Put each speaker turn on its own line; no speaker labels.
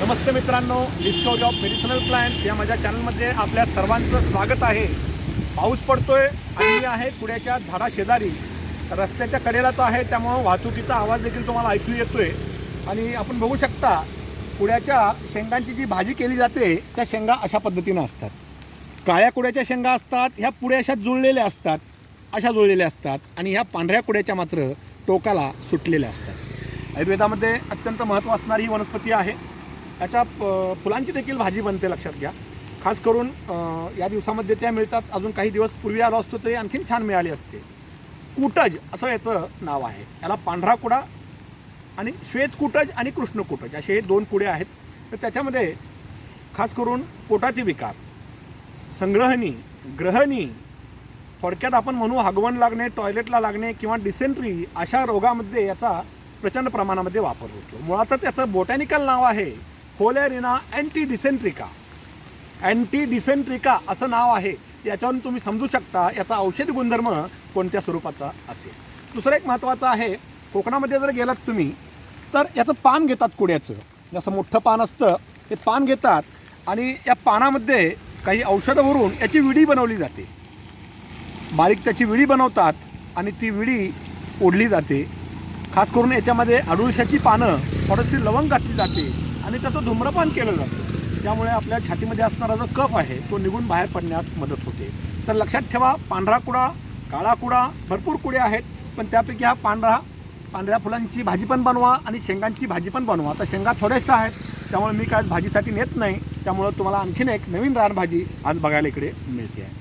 नमस्ते मित्रांनो discovery of medicinal plants या माझ्या चॅनलमध्ये आपल्या सर्वांचं स्वागत आहे. पाऊस पडतोय आणि मी आहे कुड्याच्या झाडा शेजारी रस्त्याच्या कडेलाच आहे त्यामुळं वाहतुकीचा आवाज देखील तुम्हाला ऐकू येतोय. आणि आपण बघू शकता कुड्याच्या शेंगांची जी भाजी केली जाते त्या शेंगा अशा पद्धतीनं असतात. काळ्या कुड्याच्या शेंगा असतात ह्या पुढे अशा जुळलेल्या असतात अशा जुळलेल्या असतात आणि ह्या पांढऱ्या कुड्याच्या मात्र टोकाला सुटलेल्या असतात. आयुर्वेदामध्ये अत्यंत महत्त्व असणारी ही वनस्पती आहे याच्या प- फुलांची देखील भाजी बनते लक्षात घ्या. खास करून या दिवसामध्ये त्या मिळतात. अजून काही दिवस पूर्वी आलो असतो तरी आणखीन छान मिळाली असते. कुटज असं याचं नाव आहे. याला पांढरा कुडा आणि श्वेत कुटज आणि कृष्ण कुटज असे हे दोन कुडे आहेत. तर त्याच्यामध्ये खास करून पोटाचे विकार संग्रहणी ग्रहणी थोडक्यात आपण म्हणू हगवण लागणे टॉयलेटला लागणे किंवा डिसेंट्री अशा रोगामध्ये याचा प्रचंड प्रमाणामध्ये वापर होतो. मुळातच याचं बोटॅनिकल नाव आहे. होलेरिना अँटी डिसेंट्रिका अँटी डिसेंट्रिका असं नाव आहे. याच्यावरून तुम्ही समजू शकता याचा औषधी गुणधर्म कोणत्या स्वरूपाचा असेल. दुसरं एक महत्त्वाचं आहे कोकणामध्ये जर गेलात तुम्ही तर याचं पान घेतात कुड्याचं जसं मोठं पान असतं ते पान घेतात आणि या पानामध्ये काही औषधं भरून याची विडी बनवली जाते. बारीक त्याची विडी बनवतात आणि ती विडी ओढली जाते. खास करून याच्यामध्ये अडुळशाची पानं थोडीशी लवंग घातली जाते. आणि त्याचं धूम्रपान केलं जातं. त्यामुळे आपल्या छातीमध्ये असणारा जो कफ आहे तो निघून बाहेर पडण्यास मदत होते. तर लक्षात ठेवा पांढरा कुडा काळा कुडा भरपूर कुडे आहेत पण त्यापैकी हा पांढरा पांढऱ्या फुलांची भाजी पण बनवा आणि शेंगांची भाजी पण बनवा. तर शेंगा थोड्याशा आहेत त्यामुळे मी काय भाजीसाठी नेत नाही. त्यामुळं तुम्हाला आणखीन एक नवीन रानभाजी आज बघायला इकडे मिळते. आहे